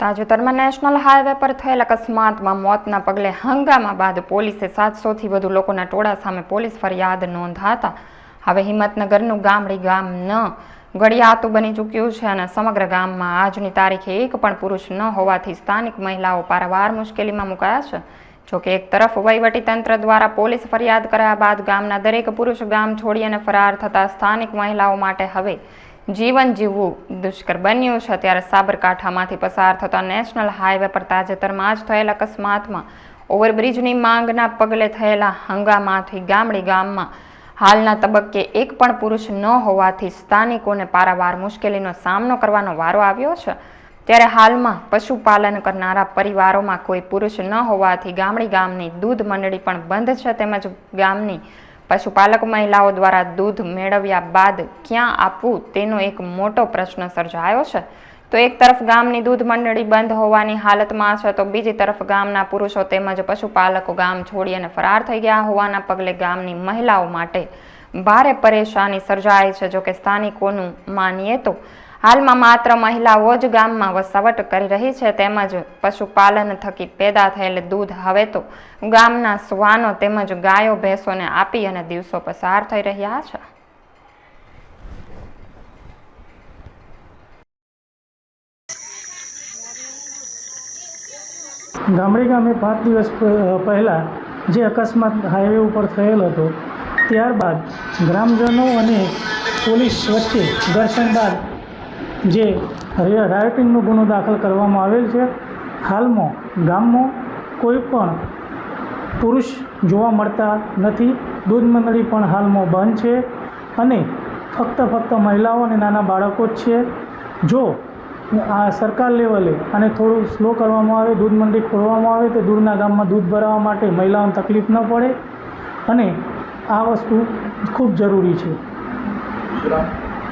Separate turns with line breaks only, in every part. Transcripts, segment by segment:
તાજેતરમાં national highway પર થયેલ અકસ્માતમાં મોતના પગલે હંગામા બાદ પોલીસે સાતસોથી વધુ લોકોના ટોળા સામે પોલીસ ફરિયાદ નોંધાતા હવે હિંમતનગરનું ગામડી ગામ ન ગળિયાતું બની ચૂક્યું છે અને સમગ્ર ગામમાં આજની તારીખે એક પણ પુરુષ ન હોવાથી સ્થાનિક મહિલાઓ પારાવાર મુશ્કેલીમાં મુકાયા છે. જોકે એક તરફ વહીવટી તંત્ર દ્વારા પોલીસ ફરિયાદ કર્યા બાદ ગામના દરેક પુરુષ ગામ છોડી અને ફરાર થતા સ્થાનિક મહિલાઓ માટે હવે જીવન જીવવું દુષ્કર બન્યું છે. ત્યારે સાબરકાંઠામાંથી પસાર થતા નેશનલ હાઈવે પર તાજેતરમાં જ થયેલા અકસ્માતમાં ઓવરબ્રિજની માંગના પગલે થયેલા હંગામાથી ગામડી ગામમાં હાલના તબક્કે એક પણ પુરુષ ન હોવાથી સ્થાનિકોને પારાવાર મુશ્કેલીનો સામનો કરવાનો વારો આવ્યો છે. ત્યારે હાલમાં પશુપાલન કરનારા પરિવારોમાં કોઈ પુરુષ ન હોવાથી ગામડી ગામની દૂધ મંડળી પણ બંધ છે. તેમજ ગામની પશુપાલક મહિલાઓ દ્વારા દૂધ મેળવ્યા બાદ ક્યાં આપવું તેનો એક મોટો પ્રશ્ન સર્જાયો છે. તો એક તરફ ગામની દૂધ મંડળી બંધ હોવાની હાલતમાં છે, તો બીજી તરફ ગામના પુરુષો તેમજ પશુપાલકો ગામ છોડી અને ફરાર થઈ ગયા હોવાના પગલે ગામની મહિલાઓ માટે ભારે પરેશાની સર્જાય છે. જોકે સ્થાનિકોનું માનીએ તો હાલમાં માત્ર મહિલાઓ જ ગામમાં વસાવટ કરી રહી છે. તેમજ પશુપાલન થકી પેદા થયેલ દૂધ હવે તો ગામના શ્વાનો તેમજ ગાયો, ભેંસોને આપી અને દિવસો પસાર થઈ રહ્યા છે.
ગામડે ગામે પાંચ દિવસ પહેલાં જે અકસ્માત હાઈવે ઉપર થયેલ હતો ત્યારબાદ ગ્રામજનો અને પોલીસ વચ્ચે ઘર્ષણ બાદ જે રાયોટિંગનો ગુનો દાખલ કરવામાં આવેલ છે, હાલમાં ગામમાં કોઈ પણ પુરુષ જોવા મળતા નથી. દૂધ મંડળી પણ હાલમાં બંધ છે અને ફક્ત ફક્ત મહિલાઓ અને નાના બાળકો જ છે. જો આ સરકાર લેવલે અને થોડું સ્લો કરવામાં આવે દૂધ મંડળી ખોલવામાં આવે, તો દૂરના ગામમાં દૂધ ભરાવવા માટે મહિલાઓને તકલીફ ન પડે અને આ વસ્તુ ખૂબ જરૂરી છે.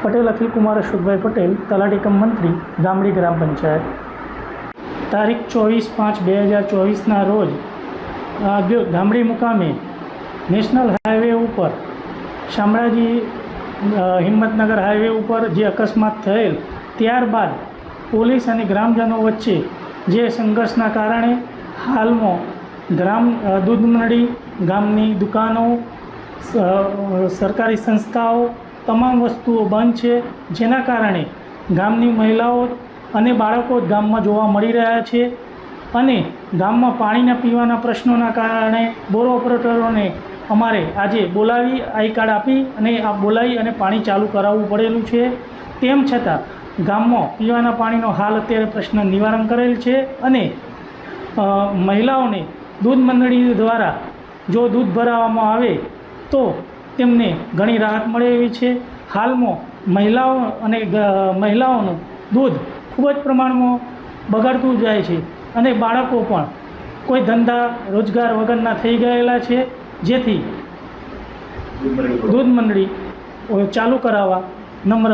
પટેલ, અખિલ કુમાર, અશોકભાઈ પટેલ, તલાટી કમ મંત્રી, ગામડી ગ્રામ પંચાયત. તારીખ ચોવીસ પાંચ બે હજાર ચોવીસના રોજ ગામડી મુકામે નેશનલ હાઈવે ઉપર શામળાજી હિંમતનગર હાઈવે ઉપર જે અકસ્માત થયેલ ત્યારબાદ પોલીસ અને ગ્રામજનો વચ્ચે જે સંઘર્ષના કારણે હાલમાં ગ્રામ દૂધ ગામની દુકાનો સરકારી સંસ્થાઓ તમામ વસ્તુઓ બંધ છે, જેના કારણે ગામની મહિલાઓ અને બાળકો ગામમાં જોવા મળી રહ્યા છે અને ગામમાં પાણીના પીવાના પ્રશ્નોના કારણે બોર ઓપરેટરોને અમારે આજે બોલાવી, આઈ કાર્ડ આપી અને આ બોલાવી અને પાણી ચાલુ કરાવવું પડેલું છે. તેમ છતાં ગામમાં પીવાના પાણીનો હાલ અત્યારે પ્રશ્ન નિવારણ કરેલ છે અને મહિલાઓને દૂધ મંડળી દ્વારા જો દૂધ ભરાવવામાં આવે તો તેમને ઘણી રાહત મળે એવી છે. હાલમાં મહિલાઓ અને મહિલાઓનું દૂધ ખૂબ જ પ્રમાણમાં બગાડતું જાય છે અને બાળકો પણ કોઈ ધંધા રોજગાર વગરના થઈ ગયેલા છે. જેથી દૂધ મંડળી. ચાલુ કરાવવા નમ્ર